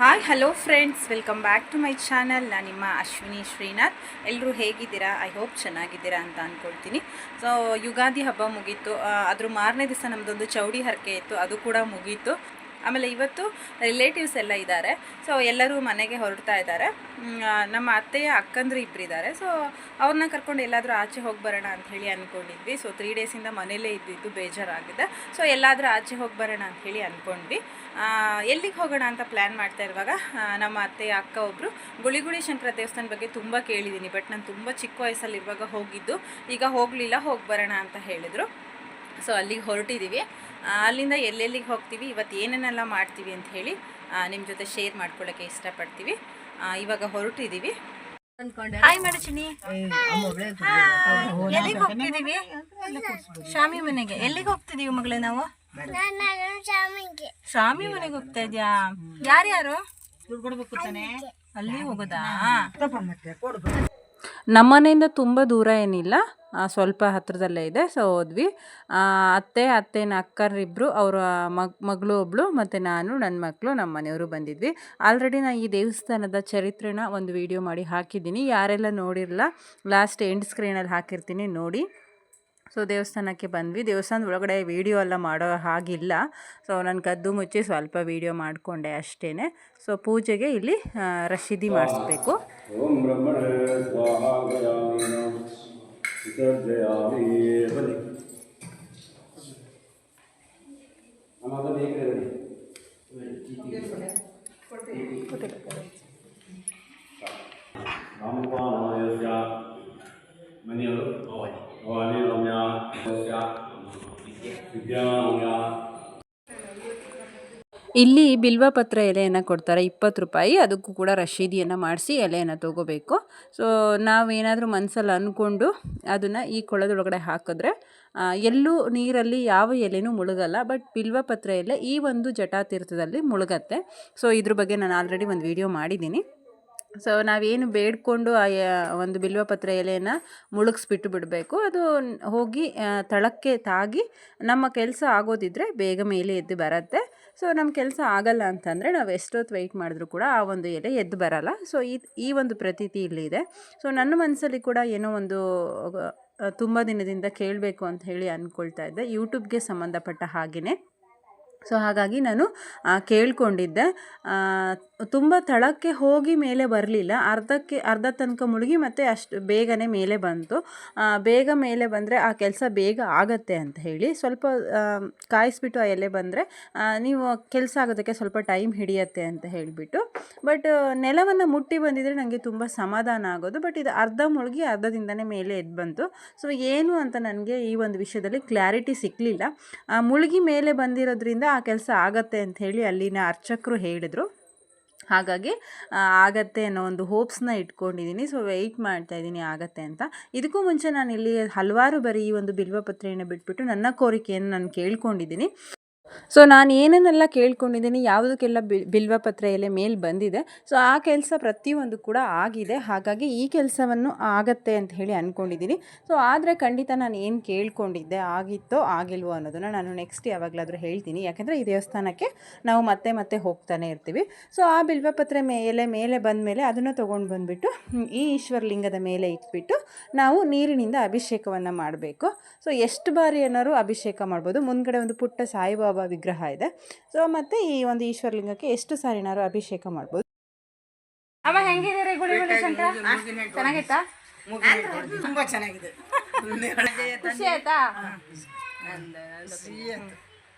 Hi hello friends welcome back to my channel ನಾನು ನಿಮ್ಮ ಅಶ್ವಿನಿ ಶ್ರೀನಾಥ್ ಎಲ್ಲರೂ ಹೇಗಿದ್ದೀರಾ ಐ ಹೋಪ್ ಚೆನ್ನಾಗಿದ್ದೀರಾ ಅಂತ ಅಂದ್ಕೊಳ್ತೀನಿ ಸೊ ಯುಗಾದಿ ಹಬ್ಬ ಮುಗೀತು ಅದ್ರ ಮಾರನೇ ದಿವಸ ನಮ್ಮದೊಂದು ಚೌಡಿ ಹರಕೆ ಇತ್ತು ಅದು ಕೂಡ ಮುಗೀತು ಆಮೇಲೆ ಇವತ್ತು ರಿಲೇಟಿವ್ಸ್ ಎಲ್ಲ ಇದ್ದಾರೆ. ಸೊ ಎಲ್ಲರೂ ಮನೆಗೆ ಹೊರಡ್ತಾ ಇದ್ದಾರೆ. ನಮ್ಮ ಅತ್ತೆಯ ಅಕ್ಕಂದ್ರು ಇಬ್ಬರಿದ್ದಾರೆ ಸೊ ಅವ್ರನ್ನ ಕರ್ಕೊಂಡು ಎಲ್ಲಾದರೂ ಆಚೆ ಹೋಗಿ ಬರೋಣ ಅಂತ ಹೇಳಿ ಅಂದ್ಕೊಂಡಿದ್ವಿ ಸೊ ತ್ರೀ ಡೇಸಿಂದ ಮನೇಲೇ ಇದ್ದಿದ್ದು ಬೇಜಾರಾಗಿದೆ. ಸೊ ಎಲ್ಲಾದರೂ ಆಚೆ ಹೋಗಿ ಬರೋಣ ಅಂತ ಹೇಳಿ ಅಂದ್ಕೊಂಡ್ವಿ ಎಲ್ಲಿಗೆ ಹೋಗೋಣ ಅಂತ ಪ್ಲ್ಯಾನ್ ಮಾಡ್ತಾ ಇರುವಾಗ ನಮ್ಮ ಅತ್ತೆಯ ಅಕ್ಕ ಒಬ್ಬರು ಗುಳಿಗುಳಿ ಶಂಕರ ದೇವಸ್ಥಾನ ಬಗ್ಗೆ ತುಂಬ ಕೇಳಿದ್ದೀನಿ. ಬಟ್ ನಾನು ತುಂಬ ಚಿಕ್ಕ ವಯಸ್ಸಲ್ಲಿರುವಾಗ ಹೋಗಿದ್ದು. ಈಗ ಹೋಗಲಿಲ್ಲ, ಹೋಗಿ ಬರೋಣ ಅಂತ ಹೇಳಿದರು. ಸೊ ಅಲ್ಲಿಗೆ ಹೊರಟಿದ್ದೀವಿ ಅಲ್ಲಿಂದ ಎಲ್ಲೆಲ್ಲಿಗೆ ಹೋಗ್ತೀವಿ ಇವತ್ತು ಏನೇನೆಲ್ಲ ಮಾಡ್ತೀವಿ ಅಂತ ಹೇಳಿ ನಿಮ್ಮ ಜೊತೆ ಶೇರ್ ಮಾಡ್ಕೊಳ್ಳೋಕ್ಕೆ ಇಷ್ಟಪಡ್ತೀವಿ. ಇವಾಗ ಹೊರಟಿದ್ದೀವಿ ಹಾಯ್ ಎಲ್ಲಿಗೆ ಹೋಗ್ತಿದೀವಿ? ಶಾಮಿ ಮನೆಗೆ. ಎಲ್ಲಿಗೆ ಹೋಗ್ತಿದೀವಿ ಮಗಳೇ ನಾವು? ಶಾಮಿ ಮನೆಗೆ ಹೋಗ್ತಾ ಇದ್ಯಾ? ಯಾರ್ಯಾರು? ಅಲ್ಲಿ ಹೋಗೋದಾ? ನಮ್ಮನೆಯಿಂದ ತುಂಬಾ ದೂರ ಏನಿಲ್ಲ. ಸ್ವಲ್ಪ ಹತ್ರದಲ್ಲೇ ಇದೆ. ಸೊ ಹೋದ್ವಿ ಅತ್ತೆ, ಅತ್ತೆನ ಅಕ್ಕರಿಬ್ಬರು ಅವರ ಮಗ್, ಮಗಳು ಒಬ್ಬಳು ಮತ್ತು ನಾನು ನನ್ನ ಮಕ್ಕಳು ನಮ್ಮ ಮನೆಯವರು ಬಂದಿದ್ವಿ. ಆಲ್ರೆಡಿ ನಾನು ಈ ದೇವಸ್ಥಾನದ ಚರಿತ್ರೆನ ಒಂದು ವಿಡಿಯೋ ಮಾಡಿ ಹಾಕಿದ್ದೀನಿ. ಯಾರೆಲ್ಲ ನೋಡಿರಲ್ಲ ಲಾಸ್ಟ್ ಎಂಡ್ ಸ್ಕ್ರೀನಲ್ಲಿ ಹಾಕಿರ್ತೀನಿ ನೋಡಿ. ಸೊ ದೇವಸ್ಥಾನಕ್ಕೆ ಬಂದ್ವಿ. ದೇವಸ್ಥಾನದ ಒಳಗಡೆ ವೀಡಿಯೋ ಎಲ್ಲ ಮಾಡೋ ಹಾಗಿಲ್ಲ. ಸೊ ನಾನು ಕದ್ದು ಮುಚ್ಚಿ ಸ್ವಲ್ಪ ವೀಡಿಯೋ ಮಾಡಿಕೊಂಡೆ ಅಷ್ಟೇ ಸೊ ಪೂಜೆಗೆ ಇಲ್ಲಿ ರಶೀದಿ ಮಾಡಿಸ್ಬೇಕು. Sukhadeyami. ಇಲ್ಲಿ ಬಿಲ್ವಪತ್ರ ಎಲೆಯನ್ನು ಕೊಡ್ತಾರೆ, ಇಪ್ಪತ್ತು ರೂಪಾಯಿ. ಅದಕ್ಕೂ ಕೂಡ ರಶೀದಿಯನ್ನು ಮಾಡಿಸಿ ಎಲೆಯನ್ನು ತೊಗೋಬೇಕು. ಸೊ ನಾವೇನಾದರೂ ಮನಸ್ಸಲ್ಲಿ ಅಂದ್ಕೊಂಡು ಅದನ್ನು ಈ ಕೊಳದೊಳಗಡೆ ಹಾಕಿದ್ರೆ ಎಲ್ಲೂ ನೀರಲ್ಲಿ ಯಾವ ಎಲೆನೂ ಮುಳುಗಲ್ಲ, ಬಟ್ ಬಿಲ್ವಪತ್ರ ಎಲೆ ಈ ಒಂದು ಜಟಾತೀರ್ಥದಲ್ಲಿ ಮುಳುಗತ್ತೆ. ಸೊ ಇದ್ರ ಬಗ್ಗೆ ನಾನು ಆಲ್ರೆಡಿ ಒಂದು ವಿಡಿಯೋ ಮಾಡಿದ್ದೀನಿ. ಸೊ ನಾವೇನು ಬೇಡ್ಕೊಂಡು ಆ ಒಂದು ಬಿಲ್ವಪತ್ರ ಎಲೆಯನ್ನು ಮುಳುಗಿಸ್ಬಿಟ್ಟು ಬಿಡಬೇಕು. ಅದು ಹೋಗಿ ತಳಕ್ಕೆ ತಾಗಿ ನಮ್ಮ ಕೆಲಸ ಆಗೋದಿದ್ರೆ ಬೇಗ ಮೇಲೆ ಎದ್ದು ಬರುತ್ತೆ. ಸೊ ನಮ್ಮ ಕೆಲಸ ಆಗಲ್ಲ ಅಂತಂದರೆ ನಾವು ಎಷ್ಟೊತ್ತು ವೆಯ್ಟ್ ಮಾಡಿದ್ರೂ ಕೂಡ ಆ ಒಂದು ಎಲೆ ಎದ್ದು ಬರಲ್ಲ. ಸೊ, ಈ ಈ ಒಂದು ಪ್ರತೀತಿ ಇಲ್ಲಿದೆ ಸೊ, ನನ್ನ ಮನಸ್ಸಲ್ಲಿ ಕೂಡ ಏನೋ ಒಂದು ತುಂಬ ದಿನದಿಂದ ಕೇಳಬೇಕು ಅಂತ ಹೇಳಿ ಅಂದ್ಕೊಳ್ತಾ ಇದ್ದೆ. ಯೂಟ್ಯೂಬ್ಗೆ ಸಂಬಂಧಪಟ್ಟ ಹಾಗೆಯೇ ಸೊ, ಹಾಗಾಗಿ ನಾನು ಕೇಳಿಕೊಂಡಿದ್ದೆ. ತುಂಬ ತಳಕ್ಕೆ ಹೋಗಿ ಮೇಲೆ ಬರಲಿಲ್ಲ. ಅರ್ಧಕ್ಕೆ, ಅರ್ಧ ತನಕ ಮುಳುಗಿ ಮತ್ತೆ ಅಷ್ಟು ಬೇಗನೆ ಮೇಲೆ ಬಂತು. ಬೇಗ ಮೇಲೆ ಬಂದರೆ ಆ ಕೆಲಸ ಬೇಗ ಆಗತ್ತೆ ಅಂತ ಹೇಳಿ ಸ್ವಲ್ಪ ಕಾಯಿಸ್ಬಿಟ್ಟು ಆ ಎಲೆ ಬಂದರೆ ನೀವು ಕೆಲಸ ಆಗೋದಕ್ಕೆ ಸ್ವಲ್ಪ ಟೈಮ್ ಹಿಡಿಯತ್ತೆ ಅಂತ ಹೇಳಿಬಿಟ್ಟು. ಬಟ್, ನೆಲವನ್ನು ಮುಟ್ಟಿ ಬಂದಿದ್ರೆ ನನಗೆ ತುಂಬ ಸಮಾಧಾನ ಆಗೋದು. ಬಟ್ ಇದು ಅರ್ಧ ಮುಳುಗಿ ಅರ್ಧದಿಂದನೇ ಮೇಲೆ ಎದ್ದು ಬಂತು. ಸೊ ಏನು ಅಂತ ನನಗೆ ಈ ಒಂದು ವಿಷಯದಲ್ಲಿ ಕ್ಲಾರಿಟಿ ಸಿಕ್ಕಲಿಲ್ಲ ಮುಳುಗಿ ಮೇಲೆ ಬಂದಿರೋದ್ರಿಂದ ಆ ಕೆಲಸ ಆಗತ್ತೆ ಅಂತ ಹೇಳಿ ಅಲ್ಲಿನ ಅರ್ಚಕರು ಹೇಳಿದರು. ಹಾಗಾಗಿ ಆಗತ್ತೆ ಅನ್ನೋ ಒಂದು ಹೋಪ್ಸ್ನ ಇಟ್ಕೊಂಡಿದ್ದೀನಿ ಸೊ ವೆಯ್ಟ್ ಮಾಡ್ತಾ ಇದ್ದೀನಿ ಆಗತ್ತೆ ಅಂತ. ಇದಕ್ಕೂ ಮುಂಚೆ ನಾನು ಇಲ್ಲಿ ಹಲವಾರು ಬಾರಿ ಈ ಒಂದು ಬಿಲ್ವಪತ್ರೆಯನ್ನು ಬಿಟ್ಬಿಟ್ಟು ನನ್ನ ಕೋರಿಕೆಯನ್ನು ನಾನು ಕೇಳ್ಕೊಂಡಿದ್ದೀನಿ ಸೊ ನಾನು ಏನೇನೆಲ್ಲ ಕೇಳ್ಕೊಂಡಿದ್ದೀನಿ, ಯಾವುದಕ್ಕೆಲ್ಲ ಬಿಲ್ವ ಪತ್ರ ಎಲೆ ಮೇಲೆ ಬಂದಿದೆ ಸೊ ಆ ಕೆಲಸ ಪ್ರತಿಯೊಂದು ಕೂಡ ಆಗಿದೆ. ಹಾಗಾಗಿ ಈ ಕೆಲಸವನ್ನು ಆಗತ್ತೆ ಅಂತ ಹೇಳಿ ಅಂದ್ಕೊಂಡಿದ್ದೀನಿ ಸೊ ಆದರೆ ಖಂಡಿತ ನಾನು ಏನು ಕೇಳ್ಕೊಂಡಿದ್ದೆ, ಆಗಿತ್ತೋ, ಆಗಿಲ್ವೋ ಅನ್ನೋದನ್ನು ನಾನು ನೆಕ್ಸ್ಟ್ ಯಾವಾಗಲಾದರೂ ಹೇಳ್ತೀನಿ. ಯಾಕೆಂದರೆ ಈ ದೇವಸ್ಥಾನಕ್ಕೆ ನಾವು ಮತ್ತೆ ಮತ್ತೆ ಹೋಗ್ತಾನೆ ಇರ್ತೀವಿ. ಸೊ ಆ ಬಿಲ್ವಪತ್ರೆ ಮೇಲೆ ಮೇಲೆ ಬಂದ ಮೇಲೆ ಅದನ್ನು ತೊಗೊಂಡು ಬಂದುಬಿಟ್ಟು ಈ ಈಶ್ವರಲಿಂಗದ ಮೇಲೆ ಇಟ್ಬಿಟ್ಟು ನಾವು ನೀರಿನಿಂದ ಅಭಿಷೇಕವನ್ನು ಮಾಡಬೇಕು. ಸೊ ಎಷ್ಟು ಬಾರಿ ಏನಾದ್ರು ಅಭಿಷೇಕ ಮಾಡ್ಬೋದು. ಮುಂದ್ಗಡೆ ಒಂದು ಪುಟ್ಟ ಸಾಯಿಬಾಬಾ ವಿಗ್ರಹ ಇದೆ. ಸೊ ಮತ್ತೆ ಈ ಒಂದು ಈಶ್ವರಲಿಂಗಕ್ಕೆ ಎಷ್ಟು ಸಾರಿನಾರು ಅಭಿಷೇಕ ಮಾಡ್ಬೋದು. ಅವ ಹೆಂಗಿದ್ದೀರಿ ಗುಡಿ ಚೆನ್ನಾಗಿತ್ತಾ? ತುಂಬಾ ಚೆನ್ನಾಗಿದೆ. ಖುಷಿ ಆಯ್ತಾ?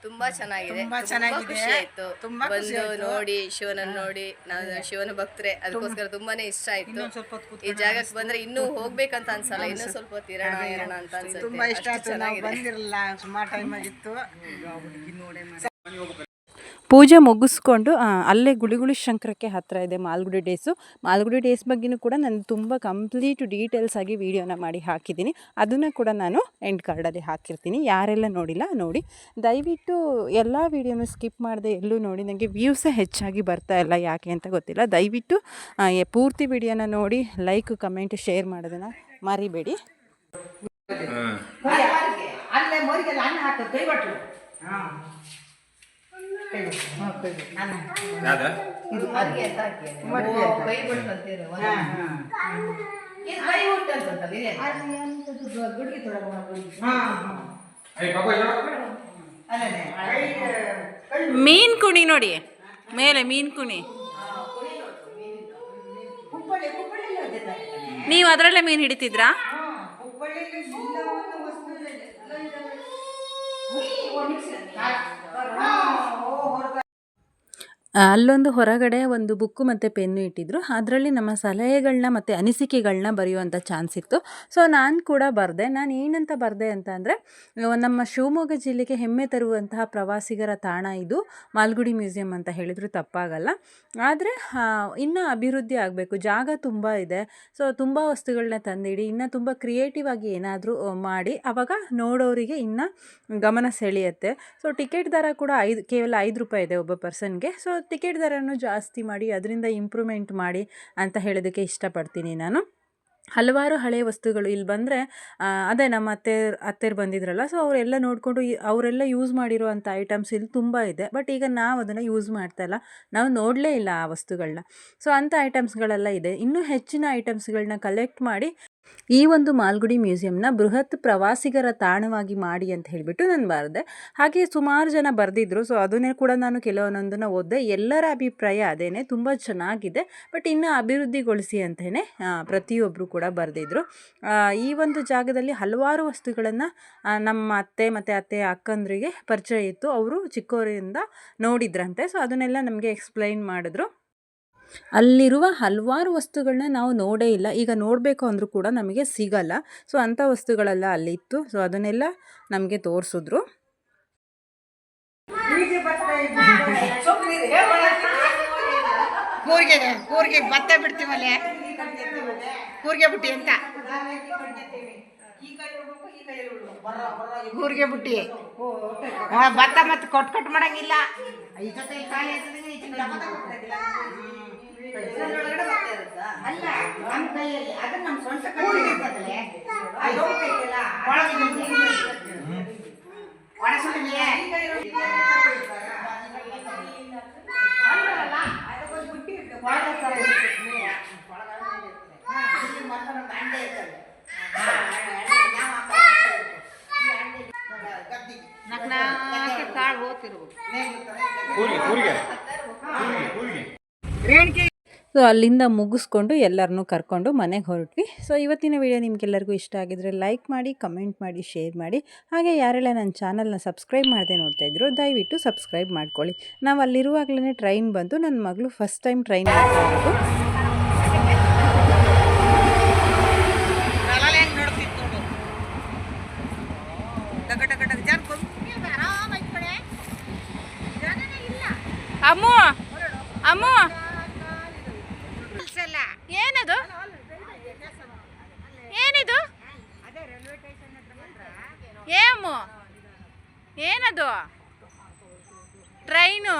ತುಂಬಾ ಚೆನ್ನಾಗಿದೆ ತುಂಬಾ ತುಂಬಾ ಚೆನ್ನಾಗಿದೆ. ಖುಷಿ ಆಯ್ತು ತುಂಬಾ ಖುಷಿ ಬಂದು ಆಯ್ತು. ನೋಡಿ ಶಿವನನ್ನ ನೋಡಿ ನಾನು ಶಿವನ ಭಕ್ತರೆ ಅದಕ್ಕೋಸ್ಕರ ತುಂಬಾನೇ ಇಷ್ಟ ಆಯ್ತು ಇನ್ನೊಂದ್ ಸ್ವಲ್ಪ ಹೊತ್ತು ಈ ಜಾಗಕ್ಕೆ ಬಂದ್ರೆ ಇನ್ನೂ ಹೋಗ್ಬೇಕಂತ ಅನ್ಸಲ್ಲ ಇನ್ನೂ ಸ್ವಲ್ಪ ಹೊತ್ತು ಇರೋಣ ಇರೋಣ ಅಂತ ಅನ್ಸುತ್ತೆ ತುಂಬಾ ಇಷ್ಟ ಅಷ್ಟು ಆಯ್ತು ನಾವು ಚೆನ್ನಾಗಿದೆ ಬಂದಿರಲಿಲ್ಲ ಸುಮಾರು ಟೈಮ್ ಆಗಿತ್ತು ಪೂಜೆ ಮುಗಿಸ್ಕೊಂಡು ಅಲ್ಲೇ ಗುಳಿಗುಳಿ ಶಂಕರಕ್ಕೆ ಹತ್ತಿರ ಇದೆ ಮಾಲ್ಗುಡಿ ಡೇಸು. ಮಾಲ್ಗುಡಿ ಡೇಸ್ ಬಗ್ಗೆನೂ ಕೂಡ ನಾನು ತುಂಬ ಕಂಪ್ಲೀಟ್ ಡೀಟೇಲ್ಸ್ ಆಗಿ ವೀಡಿಯೋನ ಮಾಡಿ ಹಾಕಿದ್ದೀನಿ. ಅದನ್ನು ಕೂಡ ನಾನು ಎಂಡ್ ಕಾರ್ಡಲ್ಲಿ ಹಾಕಿರ್ತೀನಿ. ಯಾರೆಲ್ಲ ನೋಡಿಲ್ಲ ನೋಡಿ. ದಯವಿಟ್ಟು ಎಲ್ಲ ವೀಡಿಯೋನು ಸ್ಕಿಪ್ ಮಾಡದೆ ಎಲ್ಲೂ ನೋಡಿ. ನನಗೆ ವ್ಯೂಸ ಹೆಚ್ಚಾಗಿ ಬರ್ತಾ ಇಲ್ಲ ಯಾಕೆ ಅಂತ ಗೊತ್ತಿಲ್ಲ. ದಯವಿಟ್ಟು ಪೂರ್ತಿ ವಿಡಿಯೋನ ನೋಡಿ ಲೈಕ್ ಕಮೆಂಟ್ ಶೇರ್ ಮಾಡೋದನ್ನು ಮರಿಬೇಡಿ. ಅಲ್ಲೇ ಮೋರಿಗೆಲ್ಲ ಅನ್ನ ಹಾಕೋದು ದಯವಿಟ್ಟು ಮೀನು ಕುಣಿ ನೋಡಿ. ಮೇಲೆ ಮೀನ್ ಕುಣಿ. ಹುಬ್ಬಳ್ಳಿ. ನೀವು ಅದರಲ್ಲೇ ಮೀನು ಹಿಡಿತಿದ್ರಾ? ಹುಬ್ಬಳ್ಳಿಯಲ್ಲಿ ಅಲ್ಲೊಂದು ಹೊರಗಡೆ ಒಂದು ಬುಕ್ಕು ಮತ್ತು ಪೆನ್ನು ಇಟ್ಟಿದ್ರು. ಅದರಲ್ಲಿ ನಮ್ಮ ಸಲಹೆಗಳನ್ನ ಮತ್ತು ಅನಿಸಿಕೆಗಳನ್ನ ಬರೆಯುವಂಥ ಚಾನ್ಸ್ ಇತ್ತು. ಸೊ, ನಾನು ಕೂಡ ಬರೆದೆ. ನಾನು ಏನಂತ ಬರೆದೆ ಅಂತ ಅಂದರೆ ನಮ್ಮ ಶಿವಮೊಗ್ಗ ಜಿಲ್ಲೆಗೆ ಹೆಮ್ಮೆ ತರುವಂತಹ ಪ್ರವಾಸಿಗರ ತಾಣ ಇದು. ಮಾಲ್ಗುಡಿ ಮ್ಯೂಸಿಯಂ ಅಂತ ಹೇಳಿದ್ರು ತಪ್ಪಾಗಲ್ಲ. ಆದರೆ ಇನ್ನೂ ಅಭಿವೃದ್ಧಿ ಆಗಬೇಕು. ಜಾಗ ತುಂಬ ಇದೆ. ಸೊ, ತುಂಬ ವಸ್ತುಗಳನ್ನ ತಂದಿಡಿ, ಇನ್ನೂ ತುಂಬ ಕ್ರಿಯೇಟಿವ್ ಆಗಿ ಏನಾದರೂ ಮಾಡಿ ಆವಾಗ ನೋಡೋರಿಗೆ ಇನ್ನೂ ಗಮನ ಸೆಳೆಯುತ್ತೆ. ಸೊ, ಟಿಕೆಟ್ ದರ ಕೂಡ ಐದು, ಕೇವಲ ಐದು ರೂಪಾಯಿ ಇದೆ ಒಬ್ಬ ಪರ್ಸನ್ಗೆ. ಸೊ ಟಿಕೆಟ್ ದರನೂ ಜಾಸ್ತಿ ಮಾಡಿ, ಅದರಿಂದ ಇಂಪ್ರೂವ್ಮೆಂಟ್ ಮಾಡಿ ಅಂತ ಹೇಳೋದಕ್ಕೆ ಇಷ್ಟಪಡ್ತೀನಿ ನಾನು. ಹಲವಾರು ಹಳೆಯ ವಸ್ತುಗಳು ಇಲ್ಲಿ ಬಂದರೆ ಅದೇ ನಮ್ಮ ಅತ್ತೆ ಅತ್ತೆರು ಬಂದಿದ್ರಲ್ಲ ಸೊ ಅವರೆಲ್ಲ ನೋಡಿಕೊಂಡು ಅವರೆಲ್ಲ ಯೂಸ್ ಮಾಡಿರುವಂಥ ಐಟಮ್ಸ್ ಇಲ್ಲಿ ತುಂಬ ಇದೆ. ಬಟ್ ಈಗ ನಾವು ಅದನ್ನು ಯೂಸ್ ಮಾಡ್ತಾ ಇಲ್ಲ. ನಾವು ನೋಡಲೇ ಇಲ್ಲ ಆ ವಸ್ತುಗಳನ್ನ ಸೊ ಅಂಥ ಐಟಮ್ಸ್ಗಳೆಲ್ಲ ಇದೆ. ಇನ್ನೂ ಹೆಚ್ಚಿನ ಐಟಮ್ಸ್ಗಳನ್ನ ಕಲೆಕ್ಟ್ ಮಾಡಿ ಈ ಒಂದು ಮಾಲ್ಗುಡಿ ಮ್ಯೂಸಿಯಂನ ಬೃಹತ್ ಪ್ರವಾಸಿಗರ ತಾಣವಾಗಿ ಮಾಡಿ ಅಂತ ಹೇಳಿಬಿಟ್ಟು ನಾನು ಬರೆದೆ. ಹಾಗೆ ಸುಮಾರು ಜನ ಬರೆದಿದ್ರು. ಸೊ ಅದನ್ನೇ ಕೂಡ ನಾನು ಕೆಲವೊಂದೊಂದನ್ನು ಓದಿದೆ. ಎಲ್ಲರ ಅಭಿಪ್ರಾಯ ಅದೇನೆ. ತುಂಬ ಚೆನ್ನಾಗಿದೆ. ಬಟ್ ಇನ್ನು ಅಭಿವೃದ್ಧಿಗೊಳಿಸಿ ಅಂತಲೇ ಪ್ರತಿಯೊಬ್ಬರು ಕೂಡ ಬರೆದಿದ್ರು. ಈ ಒಂದು ಜಾಗದಲ್ಲಿ ಹಲವಾರು ವಸ್ತುಗಳನ್ನು ನಮ್ಮ ಅತ್ತೆ ಮತ್ತು ಅತ್ತೆ ಅಕ್ಕಂದ್ರಿಗೆ ಪರಿಚಯ ಇತ್ತು. ಅವರು ಚಿಕ್ಕವರಿಂದ ನೋಡಿದ್ರಂತೆ. ಸೊ ಅದನ್ನೆಲ್ಲ ನಮಗೆ ಎಕ್ಸ್ಪ್ಲೈನ್ ಮಾಡಿದ್ರು. ಅಲ್ಲಿರುವ ಹಲವಾರು ವಸ್ತುಗಳನ್ನ ನಾವು ನೋಡೇ ಇಲ್ಲ. ಈಗ ನೋಡಬೇಕು ಅಂದರೂ ಕೂಡ ನಮಗೆ ಸಿಗಲ್ಲ. ಸೊ ಅಂಥ ವಸ್ತುಗಳೆಲ್ಲ ಅಲ್ಲಿತ್ತು. ಸೊ ಅದನ್ನೆಲ್ಲ ನಮಗೆ ತೋರಿಸಿದ್ರು. ಕೂರ್ಗೆ ಕೂರ್ಗೆ ಭತ್ತ ಬಿಡ್ತೀವಲ್ಲ? ಬುಟ್ಟಿ ಅಂತ? ಬುಟ್ಟಿ. ಭತ್ತ ಮತ್ತೆ ಕೊಟ್ಟು ಕೊಟ್ಟು ಮಾಡಂಗಿಲ್ಲ. ಅಲ್ಲ ನಮ್ಮ ಕೈಯಲ್ಲಿ ಅದು ನಮ್ಮ ಸ್ವಂತ ಕೈಯಲ್ಲಿ ಇರ್ತದಲ್ಲ. ಅದು ಹೋಗ್ಬೇಕಲ್ಲ. ಒಳಗೆ ಒಣ ಸುಲಿಗೆ. ಅಲ್ಲಲ್ಲ, ಅದಕ್ಕೊಂದು ಬುಟ್ಟಿ ಇರ್ತದೆ. ಒಳಗೆ ಥರ ಇರ್ತದೆ. ಒಳಗಡೆ ಇರ್ತದೆ. ಹಾ, ಇಲ್ಲಿ ಮತ್ತೊಂದು ಅಂಡೆ ಇರ್ತದೆ. ಹಾ, ಅಂಡೆ, ನಾವು ಆ ಕಡೆ ಇರ್ತದೆ. ಈ ಅಂಡೆ ಗದ್ದಿಗೆ. ನಗ್ನಾಕ್ಕೆ ಕಾಳು ಹೋಗ್ತಿರ್ಬೇಕು. ಕೂರಿಗೆ ಕೂರಿಗೆ ಕೂರಿಗೆ ಕೂರಿಗೆ ರೇಣಿಕೆ ಸೊ ಅಲ್ಲಿಂದ ಮುಗಿಸ್ಕೊಂಡು ಎಲ್ಲರನ್ನೂ ಕರ್ಕೊಂಡು ಮನೆಗೆ ಹೊರಟ್ವಿ. ಸೊ ಇವತ್ತಿನ ವಿಡಿಯೋ ನಿಮಗೆಲ್ಲರಿಗೂ ಇಷ್ಟ ಆಗಿದ್ರೆ ಲೈಕ್ ಮಾಡಿ ಕಮೆಂಟ್ ಮಾಡಿ ಶೇರ್ ಮಾಡಿ. ಹಾಗೆ ಯಾರೆಲ್ಲ ನನ್ನ ಚಾನಲ್ನ ಸಬ್ಸ್ಕ್ರೈಬ್ ಮಾಡದೆ ನೋಡ್ತಾ ಇದ್ರು ದಯವಿಟ್ಟು ಸಬ್ಸ್ಕ್ರೈಬ್ ಮಾಡ್ಕೊಳ್ಳಿ. ನಾವು ಅಲ್ಲಿರುವಾಗಲೇ ಟ್ರೈನ್ ಬಂತು ನನ್ನ ಮಗಳು ಫಸ್ಟ್ ಟೈಮ್ ಟ್ರೈನ್ ಮಾಡ್ತಾ ಅಮ್ಮ ಕಲಾಲೆ ಹೆಂಗ್ ನೋಡ್ತಿತ್ತು ನೋಡು. ಡಗ ಡಗ ಡಗ ಜಾರ್ ಬಂದು ಆರಾಮ ಇಟ್ಕೊಳೆ. ಜನನೇ ಇಲ್ಲ. ಅಮ್ಮು ಅಮ್ಮು ಕೆಲ್ಸ ಇಲ್ಲ. ಏನದು? ಏನಿದು? ಏಮು? ಏನದು? ಟ್ರೈನು?